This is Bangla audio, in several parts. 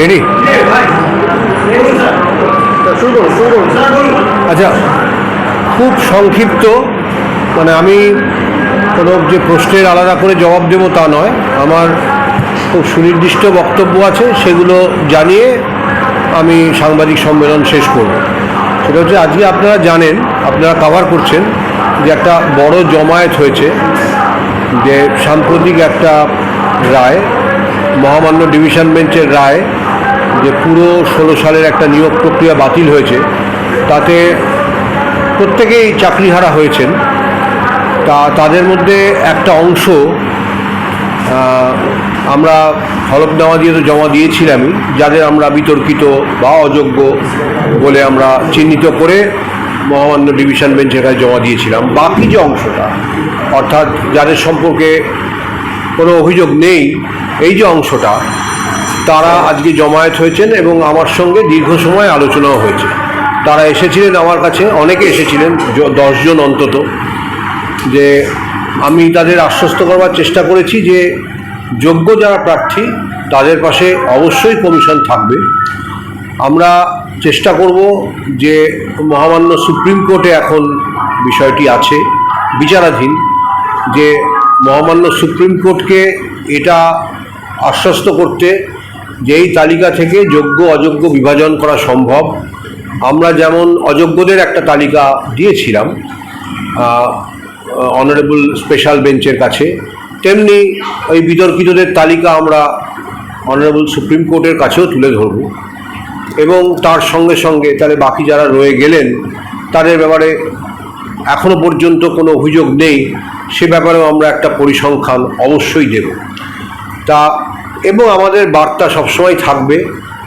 রেডি রেডি আচ্ছা খুব সংক্ষিপ্ত মানে আমি কোনো যে প্রশ্নের আলাদা করে জবাব দেবো তা নয়। আমার খুব সুনির্দিষ্ট বক্তব্য আছে, সেগুলো জানিয়ে আমি সাংবাদিক সম্মেলন শেষ করব। সেটা হচ্ছে, আজকে আপনারা জানেন, আপনারা কভার করছেন যে একটা বড় জমায়েত হয়েছে, যে সাম্প্রতিক একটা রায় মহামান্য ডিভিশন বেঞ্চের রায় যে পুরো ষোলো সালের একটা নিয়োগ প্রক্রিয়া বাতিল হয়েছে, তাতে প্রত্যেকেই চাকরিহারা হয়েছেন। তা তাদের মধ্যে একটা অংশ আমরা হলফনামা দিয়ে তো জমা দিয়েছিলামই, যাদের আমরা বিতর্কিত বা অযোগ্য বলে আমরা চিহ্নিত করে মহামান্য ডিভিশন বেঞ্চের কাছে জমা দিয়েছিলাম। বাকি যে অংশটা, অর্থাৎ যাদের সম্পর্কে কোনো অভিযোগ নেই এই যে অংশটা, তারা আজকে জমায়েত হয়েছেন এবং আমার সঙ্গে দীর্ঘ সময় আলোচনাও হয়েছে। তারা এসেছিলেন আমার কাছে, অনেকে এসেছিলেন দশজন অন্তত, যে আমি তাদের আশ্বস্ত করবার চেষ্টা করেছি যে যোগ্য যারা প্রার্থী, তাদের পাশে অবশ্যই কমিশন থাকবে। আমরা চেষ্টা করব যে মহামান্য সুপ্রিম কোর্টে এখন বিষয়টি আছে, বিচারাধীন, যে মহামান্য সুপ্রিম কোর্টকে এটা আশ্বস্ত করতে যে এই তালিকা থেকে যোগ্য অযোগ্য বিভাজন করা সম্ভব, আমরা যেমন অযোগ্যদের একটা তালিকা দিয়েছিলাম অনারেবল স্পেশাল বেঞ্চের কাছে, তেমনি ওই বিতর্কিতদের তালিকা আমরা অনারেবল সুপ্রিম কোর্টের কাছেও তুলে ধরব। এবং তার সঙ্গে সঙ্গে তাহলে বাকি যারা রয়ে গেলেন, তাদের ব্যাপারে এখনও পর্যন্ত কোনো অভিযোগ নেই, সে ব্যাপারেও আমরা একটা পরিসংখ্যান অবশ্যই দেব। তা এবং আমাদের বার্তা সবসময় থাকবে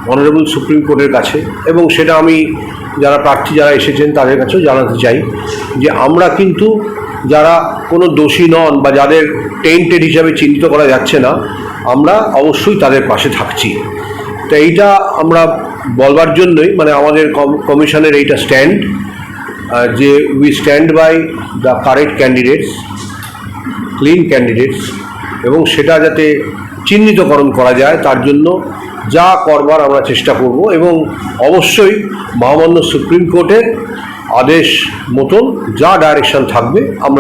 অনারেবল সুপ্রিম কোর্টের কাছে এবং সেটা আমি যারা প্রার্থী যারা এসেছেন তাদের কাছেও জানাতে চাই যে আমরা কিন্তু যারা কোনো দোষী নন বা যাদের টেন্টেড হিসাবে চিহ্নিত করা যাচ্ছে না, আমরা অবশ্যই তাদের পাশে থাকছি। তো এইটা আমরা বলবার জন্যই মানে আমাদের কম- কমিশনের এইটা স্ট্যান্ড যে we stand by the correct candidates clean candidates এবং সেটা যাতে চিহ্নিতকরণ করা যায়, তার জন্য যা করবার আমরা চেষ্টা করব এবং অবশ্যই মহামান্য সুপ্রিম কোর্টের আদেশ মতন যা ডাইরেকশন থাকবে, আমরা